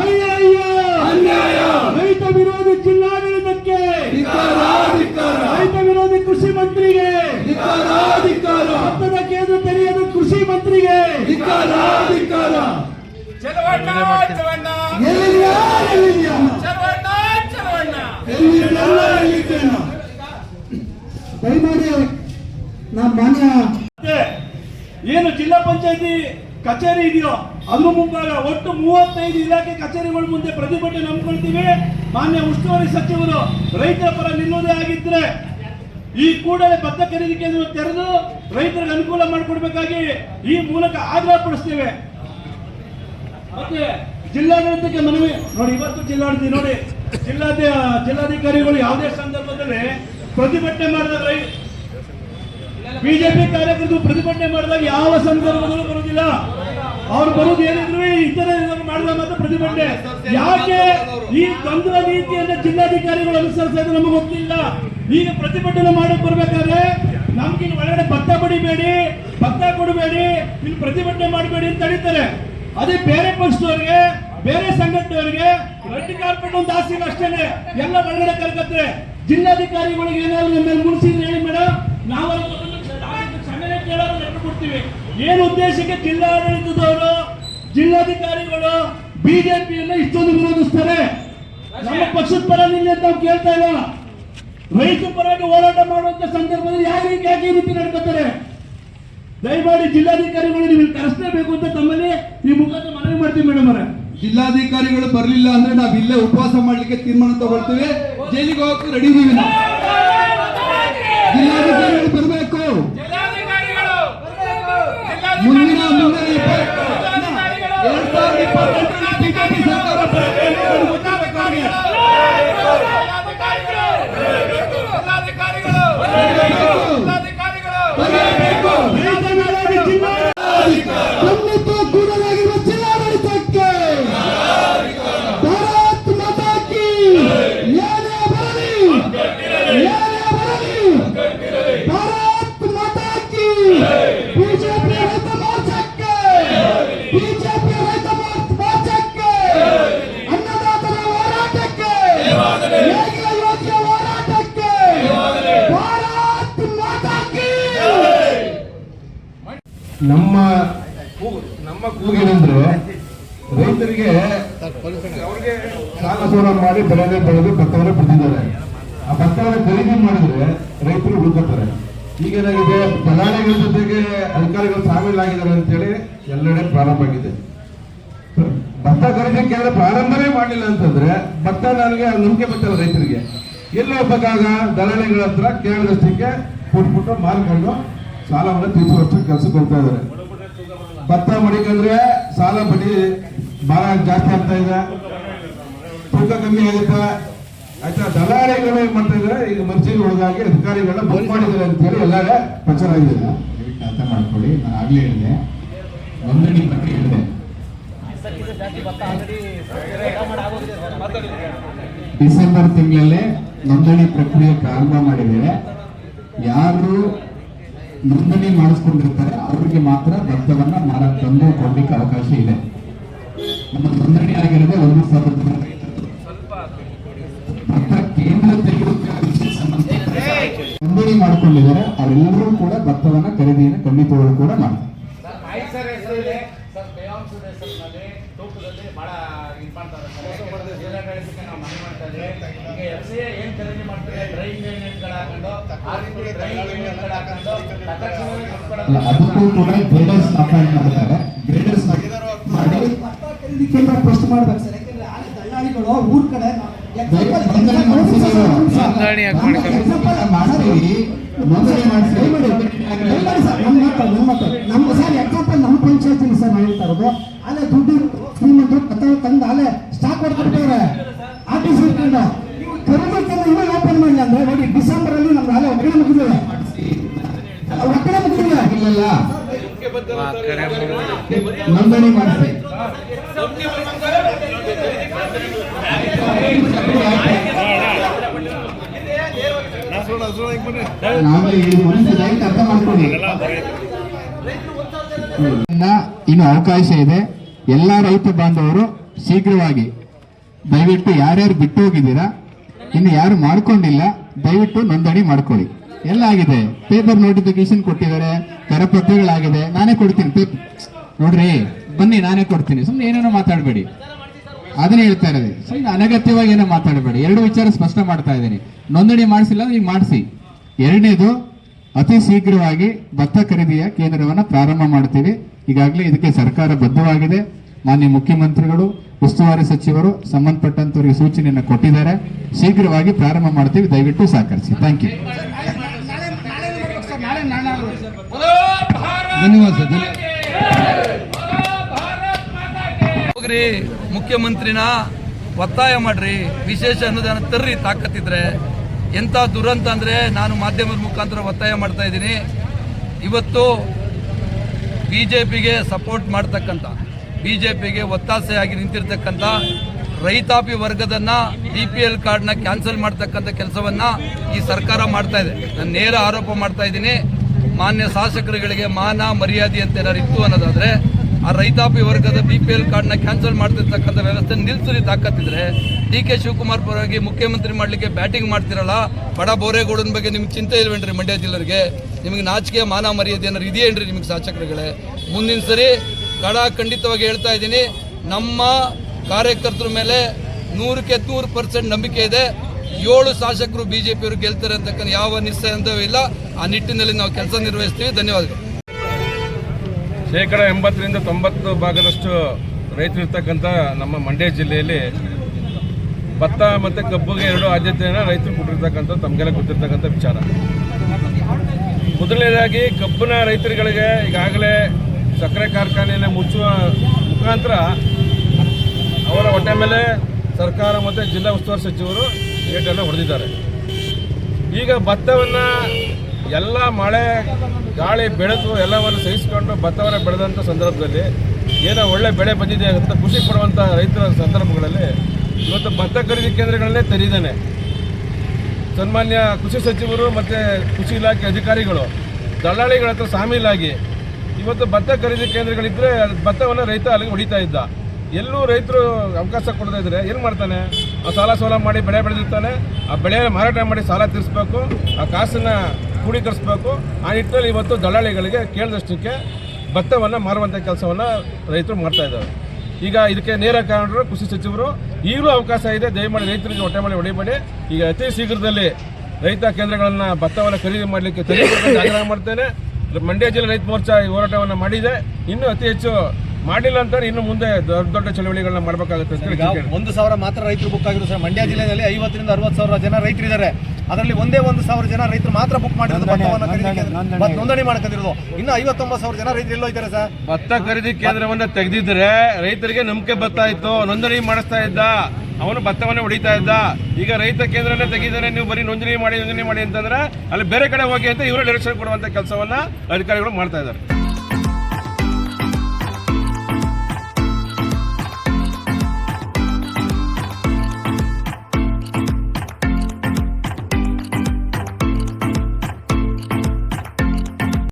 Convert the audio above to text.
ಅಯ್ಯಯ್ಯ ಅನ್ಯಾಯ. ರೈತ ವಿರೋಧಿ ಜಿಲ್ಲಾಡಳಿತಕ್ಕೆ. ರೈತ ವಿರೋಧಿ ಕೃಷಿ ಮಂತ್ರಿಗೆ. ಭತ್ತದ ಕೇಂದ್ರ ತೆರೆಯಲು ಕೃಷಿ ಮಂತ್ರಿಗೆ. ದಯಮಾಡಿ ನಮ್ಮ ಮಾನ್ಯ ಏನು ಜಿಲ್ಲಾ ಪಂಚಾಯತಿ ಕಚೇರಿ ಇದೆಯೋ, ಅದ್ರ ಮುಂಭಾಗ ಒಟ್ಟು ಮೂವತ್ತೈದು ಇಲಾಖೆ ಕಚೇರಿಗಳ ಮುಂದೆ ಪ್ರತಿಭಟನೆ ನಂಬ್ಕೊಳ್ತೀವಿ ಮಾನ್ಯ ಉಸ್ತುವಾರಿ ಸಚಿವರು, ರೈತರ ಪರ ನಿಲ್ಲುವುದೇ ಆಗಿದ್ರೆ ಈ ಕೂಡಲೇ ಭತ್ತ ಖರೀದಿ ಕೇಂದ್ರ ತೆರೆದು ರೈತರಿಗೆ ಅನುಕೂಲ ಮಾಡಿಕೊಡ್ಬೇಕಾಗಿ ಈ ಮೂಲಕ ಆಗ್ರಹ ಪಡಿಸ್ತೇವೆ. ಮತ್ತೆ ಜಿಲ್ಲಾಡಳಿತಕ್ಕೆ ಮನವಿ, ನೋಡಿ ಇವತ್ತು ಜಿಲ್ಲಾಡಳಿತ, ನೋಡಿ ಜಿಲ್ಲಾಧ್ಯ ಜಿಲ್ಲಾಧಿಕಾರಿಗಳು ಯಾವುದೇ ಸಂದರ್ಭದಲ್ಲಿ ಪ್ರತಿಭಟನೆ ಮಾಡಿದ ರೈ- ಬಿಜೆಪಿ ಕಾರ್ಯಕರ್ತರು ಪ್ರತಿಭಟನೆ ಮಾಡಿದಾಗ ಯಾವ ಸಂದರ್ಭದಲ್ಲೂ ಬರುವುದಿಲ್ಲ. ಅವ್ರು ಬರೋದು ಏನಿದ್ರು ಇತರ ಮಾಡಿದ ಮಾತ್ರ ಪ್ರತಿಭಟನೆ. ಯಾಕೆ ಈ ತಂತ್ರ ನೀತಿಯನ್ನ ಜಿಲ್ಲಾಧಿಕಾರಿಗಳು ಅನುಸರಿಸ್ತಾ ನಮಗೆ ಗೊತ್ತಿಲ್ಲ. ಈಗ ಪ್ರತಿಭಟನೆ ಮಾಡಕ್ ಬರ್ಬೇಕಾದ್ರೆ ನಮ್ಗೆ ಒಳಗಡೆ ಭತ್ತ ಪಡಿಬೇಡಿ ಭತ್ತ ಕೊಡಬೇಡಿ ಇಲ್ಲಿ ಪ್ರತಿಭಟನೆ ಮಾಡಬೇಡಿ ಅಂತ ತಡೀತಾರೆ ಅದೇ ಬೇರೆ ಪಕ್ಷದವ್ರಿಗೆ, ಬೇರೆ ಸಂಘಟನೆಯವರಿಗೆ ರೆಡ್ ಕಾರ್ಪೆಟ್ ಒಂದು ಆಸೆ ಅಷ್ಟೇನೆ. ಎಲ್ಲ ಒಳಗಡೆ ಕರ್ಕತ್ತಾರೆ ಜಿಲ್ಲಾಧಿಕಾರಿಗಳಿಗೆ ಏನಾದ್ರು ನಮ್ಮ ಮೇಲೆ ಮುನ್ಸಿದ್ರೆ ಹೇಳಿ ಮೇಡಮ್ ನಾವು ಅಲ್ಲಿ ತಗೊಂಡು ನಾವೇ ಕ್ಷಮೆನೇ ಕೇಳೋರು ಲೆಟರ್ ಕೊಡ್ತೀವಿ ಏನು ಉದ್ದೇಶಕ್ಕೆ ಜಿಲ್ಲಾಡಳಿತದವರು ಜಿಲ್ಲಾಧಿಕಾರಿಗಳು ಬಿಜೆಪಿಯನ್ನ ಇಷ್ಟೊಂದು ವಿರೋಧಿಸ್ತಾರೆ? ನಮ್ಮ ಪಕ್ಷದ ಪರ ನಿಲ್ಲಿ ಅಂತ ನಾವು ಕೇಳ್ತಾ ಇಲ್ಲ. ರೈತರ ಪರವಾಗಿ ಹೋರಾಟ ಮಾಡುವಂತ ಸಂದರ್ಭದಲ್ಲಿ ಯಾವ ರೀತಿ ಯಾಕೆ ಈ ರೀತಿ ನಡ್ಕೋತಾರೆ? ದಯಮಾಡಿ ಜಿಲ್ಲಾಧಿಕಾರಿಗಳು ನೀವು ಇಲ್ಲಿ ಕರೆಸಲೇಬೇಕು ಅಂತ ತಮ್ಮಲ್ಲಿ ಈ ಮುಖಾಂತರ ಮನವಿ ಮಾಡ್ತೀವಿ ಮೇಡಮ್ ಅವರೇ. ಜಿಲ್ಲಾಧಿಕಾರಿಗಳು ಬರಲಿಲ್ಲ ಅಂದ್ರೆ ನಾವು ಇಲ್ಲೇ ಉಪವಾಸ ಮಾಡ್ಲಿಕ್ಕೆ ತೀರ್ಮಾನ ತಗೊಳ್ತೀವಿ. ಜೈಲಿಗೆ ಹೋಗಕ್ಕೆ ರೆಡಿ ಇದೀವಿ ನಾವು. ಜಿಲ್ಲಾಧಿಕಾರಿಗಳು ನಮ್ಮ ನಮ್ಮ ಕೂಗಿನಂದ್ರೆ ರೈತರಿಗೆ ಅವ್ರಿಗೆ ಸಾಲ ಸೋಲ ಮಾಡಿ ಬೆಳೆದೇ ಬೆಳೆದು ಭತ್ತವನ್ನು ಬಿಟ್ಟಿದ್ದಾರೆ ಆ ಭತ್ತವನ್ನು ಖರೀದಿ ಮಾಡಿದ್ರೆ ರೈತರು ಉಳ್ಕೋತಾರೆ ಈಗೇನಾಗಿದೆ? ದಲಾಳಿಗಳ ಜೊತೆಗೆ ಅಧಿಕಾರಿಗಳು ಸಾಮೀಲಾಗಿದ್ದಾರೆ ಅಂತೇಳಿ ಎಲ್ಲೆಡೆ ಪ್ರಾರಂಭ ಆಗಿದೆ. ಭತ್ತ ಖರೀದಿ ಕೇಂದ್ರ ಪ್ರಾರಂಭನೇ ಮಾಡಲಿಲ್ಲ ಅಂತಂದ್ರೆ ಭತ್ತ ನನಗೆ ನಂಬಿಕೆ ಬರ್ತಲ್ಲ ರೈತರಿಗೆ. ಎಲ್ಲಿ ಹೋಗ್ಬೇಕಾಗ ದಲಾಳಿಗಳ ಹತ್ರ ಕೇಳಿದಷ್ಟಕ್ಕೆ ಕೊಟ್ಬಿಟ್ಟು ಮಾರ್ಕೊಂಡು ಸಾಲವನ್ನು ತೀರಿಸುವಷ್ಟು ಕೆಲಸ ಹೋಗ್ತಾ ಇದ್ದಾರೆ ಭತ್ತ ಮಡಿಕಂದ್ರೆ ಸಾಲ ಬಡ್ಡಿ ಬಹಳ ಜಾಸ್ತಿ ಆಗ್ತಾ ಇದೆ. ತೂಕ ಕಮ್ಮಿ ಆಗುತ್ತೆ. ಆಯ್ತಾ? ದಲಾಳಿಗಳು ಏನ್ ಮಾಡ್ತಾ ಇದ್ದಾರೆ ಈಗ ಮರ್ಜಿಗೆ ಒಳಗಾಗಿ ಅಧಿಕಾರಿಗಳನ್ನ ಬಂದ್ ಮಾಡಿದ್ದಾರೆ ಅಂತ ಹೇಳಿ ಎಲ್ಲಾರ ಪ್ರಚಾರ ಆಗಿದೆ. ಅರ್ಥ ಮಾಡ್ಕೊಳ್ಳಿ. ನಾನು ಆಗ್ಲೇ ಹೇಳಿದೆ. ನೋಂದಣಿ ಬಗ್ಗೆ ಹೇಳಿದೆ. ಡಿಸೆಂಬರ್ ತಿಂಗಳಲ್ಲೇ ನೋಂದಣಿ ಪ್ರಕ್ರಿಯೆ ಪ್ರಾರಂಭ ಮಾಡಿದ್ದೇವೆ ಯಾರು ನೋಂದಣಿ ಮಾಡಿಸ್ಕೊಂಡಿರ್ತಾರೆ, ಅವರಿಗೆ ಮಾತ್ರ ಭತ್ತವನ್ನ ಮಾರಾಟ ತಂದು ಕೊಡ್ಲಿಕ್ಕೆ ಅವಕಾಶ ಇದೆ. ನಮ್ಮ ನೋಂದಣಿ ಆಗಿರೋದೇ ಒಂದು ಸಾವಿರದ ಕೇಂದ್ರ ನೋಂದಣಿ ಮಾಡ್ಕೊಂಡಿದ್ದಾರೆ. ಅವರೆಲ್ಲರೂ ಕೂಡ ಭತ್ತವನ್ನ ಖರೀದಿಯನ್ನು ಖಂಡಿತವಾಗಿ ಕೂಡ ಮಾಡ್ತಾರೆ. ಮಾಡ್ತಾರೆ ಜಿಲ್ಲಾಡಳಿತಕ್ಕೆ ನಾವು ಮನವಿ ಮಾಡ್ತಾ ಇದ್ದೀವಿ ಈಗ ಎಫ್ ಸಿ ಏನ್ ಖರೀದಿ ಮಾಡ್ತಾರೆ ಡ್ರೈ ಯೂನಿಟ್ಗಳು ಹಾಕೊಂಡು ಆರ್ಮಿ ಡ್ರೈ ಯೂನಿಟ್ಗಳು ಹಾಕೊಂಡು ತಕ್ಷಣವೇ ಅಲ್ಲ ಅದಕ್ಕೂ ಕೂಡ ಗ್ರೇಡರ್ಸ್ ಅಪಾಯಿಂಟ್ ಮಾಡ್ತಾರೆ ಗ್ರೇಡರ್ಸ್ ಮಾಡಿ ಕೇಂದ್ರ ಪ್ರಶ್ನೆ ಮಾಡ್ಬೇಕು ಸರ್ ಯಾಕಂದ್ರೆ ಊರ್ ಕಡೆ ನಮ್ಮ ಸರ್ ಎಕ್ಸಾಂಪಲ್ ನಮ್ಮ ಪಂಚಾಯತಿ ಸರ್ ಹೇಳ್ತಾ ಇರೋದು ಅಲ್ಲೇ ದುಡ್ಡು ಶ್ರೀಮಂತರು ಕತ್ತ ತಂದು ಅಲ್ಲೇ ಸ್ಟಾಕ್ ಹೊಡ್ಕೊಡ್ತವ್ರೆ ಆಫೀಸ್ ಇಟ್ಕೊಂಡು ಕರ್ನಾಟಕದಲ್ಲಿ ಇವಾಗ ಓಪನ್ ಮಾಡಿಲ್ಲ ಅಂದ್ರೆ ನೋಡಿ ಡಿಸೆಂಬರ್ ಅಲ್ಲಿ ನಮ್ಗೆ ಅಲ್ಲೇ ಒಕ್ಕಡೆ ಮುಗಿದಿದೆ. ಒಕ್ಕಡೆ ಮುಗಿದಿದೆ. ಇಲ್ಲಲ್ಲ ನೋಂದಣಿ ಮಾಡಿಸಿ. ದಯವಿಟ್ಟು ಅರ್ಥ ಮಾಡ್ಕೊಳ್ಳಿ. ಇನ್ನ, ಇನ್ನು ಅವಕಾಶ ಇದೆ. ಎಲ್ಲಾ ರೈತ ಬಾಂಧವರು ಶೀಘ್ರವಾಗಿ ದಯವಿಟ್ಟು ಯಾರ್ಯಾರು ಬಿಟ್ಟು ಹೋಗಿದ್ದೀರಾ, ಇನ್ನು ಯಾರು ಮಾಡ್ಕೊಂಡಿಲ್ಲ, ದಯವಿಟ್ಟು ನೋಂದಣಿ ಮಾಡ್ಕೊಳ್ಳಿ. ಎಲ್ಲ ಆಗಿದೆ. ಪೇಪರ್ ನೋಟಿಫಿಕೇಶನ್ ಕೊಟ್ಟಿದ್ದಾರೆ. ಕರಪತ್ರಗಳಾಗಿದೆ ನಾನೇ ಕೊಡ್ತೀನಿ ಪೇಪರ್ ನೋಡ್ರಿ, ಬನ್ನಿ, ನಾನೇ ಕೊಡ್ತೀನಿ. ಸುಮ್ಮನೆ ಏನೇನೋ ಮಾತಾಡಬೇಡಿ. ಅದನ್ನ ಹೇಳ್ತಾ ಇರೋದು. ಸುಮ್ಮನೆ ಅನಗತ್ಯವಾಗಿ ಏನೋ ಮಾತಾಡಬೇಡಿ. ಎರಡು ವಿಚಾರ ಸ್ಪಷ್ಟ ಮಾಡ್ತಾ ಇದ್ದೀನಿ. ನೋಂದಣಿ ಮಾಡಿಸಿಲ್ಲ ಅಂದ್ರೆ ಮಾಡಿಸಿ. ಎರಡನೇದು, ಅತಿ ಶೀಘ್ರವಾಗಿ ಭತ್ತ ಖರೀದಿಯ ಕೇಂದ್ರವನ್ನು ಪ್ರಾರಂಭ ಮಾಡ್ತೀವಿ. ಈಗಾಗಲೇ ಇದಕ್ಕೆ ಸರ್ಕಾರ ಬದ್ಧವಾಗಿದೆ. ಮಾನ್ಯ ಮುಖ್ಯಮಂತ್ರಿಗಳು ಉಸ್ತುವಾರಿ ಸಚಿವರು ಸಂಬಂಧಪಟ್ಟಂತವರಿಗೆ ಸೂಚನೆಯನ್ನು ಕೊಟ್ಟಿದ್ದಾರೆ. ಶೀಘ್ರವಾಗಿ ಪ್ರಾರಂಭ ಮಾಡ್ತೀವಿ. ದಯವಿಟ್ಟು ಸಹಕರಿಸಿ. ಥ್ಯಾಂಕ್ ಯು ಧನ್ಯವಾದ ಹೋಗ್ರಿ ಮುಖ್ಯಮಂತ್ರಿನ ಒತ್ತಾಯ ಮಾಡ್ರಿ. ವಿಶೇಷ ಅನುದಾನ ತರ್ರಿ ತಾಕತ್ತಿದ್ರೆ. ಎಂಥ ದುರಂತ ಅಂದರೆ ನಾನು ಮಾಧ್ಯಮದ ಮುಖಾಂತರ ಒತ್ತಾಯ ಮಾಡ್ತಾ ಇದ್ದೀನಿ. ಇವತ್ತು ಬಿ ಜೆ ಪಿಗೆ ಸಪೋರ್ಟ್ ಮಾಡ್ತಕ್ಕಂಥ ಬಿ ಜೆ ಪಿಗೆ ಒತ್ತಾಸೆಯಾಗಿ ನಿಂತಿರ್ತಕ್ಕಂಥ ರೈತಾಪಿ ವರ್ಗದನ್ನು ಬಿ ಪಿ ಎಲ್ ಕಾರ್ಡ್ನ ಕ್ಯಾನ್ಸಲ್ ಮಾಡ್ತಕ್ಕಂಥ ಕೆಲಸವನ್ನು ಈ ಸರ್ಕಾರ ಮಾಡ್ತಾ ಇದೆ. ನಾನು ನೇರ ಆರೋಪ ಮಾಡ್ತಾ ಇದ್ದೀನಿ. ಮಾನ್ಯ ಶಾಸಕರುಗಳಿಗೆ ಮಾನ ಮರ್ಯಾದೆ ಅಂತ ಏನಾದ್ರು ಇತ್ತು ಅನ್ನೋದಾದರೆ ಆ ರೈತಾಪಿ ವರ್ಗದ ಬಿ ಪಿ ಎಲ್ ಕಾರ್ಡ್ನ ಕ್ಯಾನ್ಸಲ್ ಮಾಡ್ತಿರ್ತಕ್ಕಂಥ ವ್ಯವಸ್ಥೆ ನಿಲ್ಸಲಿ ತಾಕತ್ತಿದ್ರೆ ಡಿ ಕೆ ಶಿವಕುಮಾರ್ ಪರವಾಗಿ ಮುಖ್ಯಮಂತ್ರಿ ಮಾಡಲಿಕ್ಕೆ ಬ್ಯಾಟಿಂಗ್ ಮಾಡ್ತಿರಲ್ಲ, ಬಡ ಬೋರೇಗೌಡನ ಬಗ್ಗೆ ನಿಮ್ಗೆ ಚಿಂತೆ ಇಲ್ವೇನ್ರಿ ಮಂಡ್ಯ ಜಿಲ್ಲರಿಗೆ ನಿಮಗೆ ನಾಚಿಕೆ ಮಾನ ಮರ್ಯಾದೆ ಏನಾರು ಇದೆಯೇನ್ರಿ ನಿಮಗೆ ಶಾಸಕರುಗಳೇ? ಮುಂದಿನ ಸರಿ ಕಡ ಖಂಡಿತವಾಗಿ ಹೇಳ್ತಾ ಇದ್ದೀನಿ, ನಮ್ಮ ಕಾರ್ಯಕರ್ತರ ಮೇಲೆ ನೂರಕ್ಕೆ ನೂರು ಪರ್ಸೆಂಟ್ ನಂಬಿಕೆ ಇದೆ. ಏಳು ಶಾಸಕರು ಬಿಜೆಪಿಯವರು ಗೆಲ್ತಾರೆ ಅಂತಕ್ಕಂಥ ಯಾವ ನಿಶ್ಚಯ ಇಲ್ಲ ಆ ನಿಟ್ಟಿನಲ್ಲಿ ನಾವು ಕೆಲಸ ನಿರ್ವಹಿಸ್ತೀವಿ. ಧನ್ಯವಾದಗಳು. ಶೇಕಡ ಎಂಬತ್ತರಿಂದ ತೊಂಬತ್ತು ಭಾಗದಷ್ಟು ರೈತರು ಇರ್ತಕ್ಕಂಥ ನಮ್ಮ ಮಂಡ್ಯ ಜಿಲ್ಲೆಯಲ್ಲಿ ಭತ್ತ ಮತ್ತು ಕಬ್ಬಿಗೆ ಎರಡು ಆದ್ಯತೆಯನ್ನು ರೈತರು ಕೊಟ್ಟಿರ್ತಕ್ಕಂಥ, ತಮಗೆಲ್ಲ ಗೊತ್ತಿರ್ತಕ್ಕಂಥ ವಿಚಾರ. ಮೊದಲನೇದಾಗಿ ಕಬ್ಬಿನ ರೈತರುಗಳಿಗೆ ಈಗಾಗಲೇ ಸಕ್ಕರೆ ಕಾರ್ಖಾನೆಯನ್ನು ಮುಚ್ಚುವ ಮುಖಾಂತರ ಅವರ ಹೊಟ್ಟೆ ಮೇಲೆ ಸರ್ಕಾರ ಮತ್ತು ಜಿಲ್ಲಾ ಉಸ್ತುವಾರಿ ಸಚಿವರು ಏಟನ್ನು ಹೊಡೆದಿದ್ದಾರೆ. ಈಗ ಭತ್ತವನ್ನು ಎಲ್ಲ ಮಳೆ ಗಾಳಿ ಬೆಳೆದು ಎಲ್ಲವನ್ನು ಸಹಿಸಿಕೊಂಡು ಭತ್ತವನ್ನು ಬೆಳೆದಂಥ ಸಂದರ್ಭದಲ್ಲಿ ಏನೋ ಒಳ್ಳೆ ಬೆಳೆ ಬಂದಿದೆ ಅಂತ ಖುಷಿ ಪಡುವಂಥ ರೈತರ ಸಂದರ್ಭಗಳಲ್ಲಿ ಇವತ್ತು ಭತ್ತ ಖರೀದಿ ಕೇಂದ್ರಗಳನ್ನೇ ತೆರೀದಾನೆ ಸನ್ಮಾನ್ಯ ಕೃಷಿ ಸಚಿವರು ಮತ್ತು ಕೃಷಿ ಇಲಾಖೆ ಅಧಿಕಾರಿಗಳು, ದಲ್ಲಾಳಿಗಳ ಹತ್ರ ಸಾಮೀಲಾಗಿ ಇವತ್ತು ಭತ್ತ ಖರೀದಿ ಕೇಂದ್ರಗಳಿದ್ದರೆ ಭತ್ತವನ್ನು ರೈತ ಅಲ್ಲಿಗೆ ಹೊಡಿತಾ ಇದ್ದ. ಎಲ್ಲೂ ರೈತರು ಅವಕಾಶ ಕೊಡದೇ ಇದ್ದರೆ ಏನು ಮಾಡ್ತಾನೆ? ಆ ಸಾಲ ಸೋಲ ಮಾಡಿ ಬೆಳೆ ಬೆಳೆದಿರ್ತಾನೆ. ಆ ಬೆಳೆ ಮಾರಾಟ ಮಾಡಿ ಸಾಲ ತೀರಿಸ್ಬೇಕು. ಆ ಕಾಸನ್ನು ಕ್ರೋಢೀಕರಿಸ್ಬೇಕು ಆ ನಿಟ್ಟಿನಲ್ಲಿ ಇವತ್ತು ದಲ್ಲಾಳಿಗಳಿಗೆ ಕೇಳಿದಷ್ಟಕ್ಕೆ ಭತ್ತವನ್ನು ಮಾರುವಂಥ ಕೆಲಸವನ್ನು ರೈತರು ಮಾಡ್ತಾ ಇದ್ದಾರೆ. ಈಗ ಇದಕ್ಕೆ ನೇರ ಕಾರಣರು ಕೃಷಿ ಸಚಿವರು. ಈಗಲೂ ಅವಕಾಶ ಇದೆ. ದಯಮಾಡಿ ರೈತರಿಗೆ ಹೊಟ್ಟೆ ಮಾಡಿ ಹೊಡಿಬೇಡಿ ಈಗ ಅತಿ ಶೀಘ್ರದಲ್ಲಿ ರೈತ ಕೇಂದ್ರಗಳನ್ನು ಭತ್ತವನ್ನು ಖರೀದಿ ಮಾಡಲಿಕ್ಕೆ ಆಗ್ರಹ ಮಾಡ್ತೇನೆ. ಮಂಡ್ಯ ಜಿಲ್ಲೆ ರೈತ ಮೋರ್ಚಾ ಈ ಹೋರಾಟವನ್ನು ಮಾಡಿದೆ. ಇನ್ನೂ ಅತಿ ಹೆಚ್ಚು ಮಾಡಿಲ್ಲ ಅಂತ ಇನ್ನು ಮುಂದೆ ದೊಡ್ಡ ದೊಡ್ಡ ಚಳವಳಿಗಳನ್ನ ಮಾಡಬೇಕಾಗುತ್ತೆ ಒಂದು ಸಾವಿರ ಮಾತ್ರ ರೈತರು ಬುಕ್ ಆಗಿದ್ರು ಸರ್. ಮಂಡ್ಯ ಜಿಲ್ಲೆಯಲ್ಲಿ ಐವತ್ತರಿಂದ ಅರವತ್ತು ಸಾವಿರ ಜನ ರೈತರಿದ್ದಾರೆ. ಅದರಲ್ಲಿ ಒಂದೇ ಒಂದು ಸಾವಿರ ಜನ ರೈತರು ಮಾತ್ರ ಬುಕ್ ಮಾಡಿರೋದು ಭತ್ತವನ್ನು ಖರೀದಿ ಕೇಂದ್ರ ನೋಂದಣಿ. ಮಾಡ್ಕೊಂಡಿರೋದು. ಇನ್ನು ಐವತ್ತೊಂಬತ್ತು ಸಾವಿರ ಜನ ರೈತರು ಎಲ್ಲೋ ಇದ್ದಾರೆ ಸರ್. ಭತ್ತ ಖರೀದಿ ಕೇಂದ್ರವನ್ನು ತೆಗೆದಿದ್ರೆ ರೈತರಿಗೆ ನಂಬಿಕೆ ಬರ್ತಾ ಇತ್ತು. ನೋಂದಣಿ ಮಾಡಿಸ್ತಾ ಇದ್ದ. ಅವನು ಭತ್ತವನ್ನೇ ಹೊಡಿತಾ ಇದ್ದ. ಈಗ ರೈತ ಕೇಂದ್ರನೇ ತೆಗೆದರೆ ನೀವು ಬರೀ ನೋಂದಣಿ ಮಾಡಿ ನೋಂದಣಿ ಮಾಡಿ ಅಂತಂದ್ರೆ ಅಲ್ಲಿ ಬೇರೆ ಕಡೆ ಹೋಗಿ ಅಂತ ಇವರು ಡೈರೆಕ್ಷನ್ ಕೊಡುವಂತ ಕೆಲಸವನ್ನ ಅಧಿಕಾರಿಗಳು ಮಾಡ್ತಾ ಇದ್ದಾರೆ.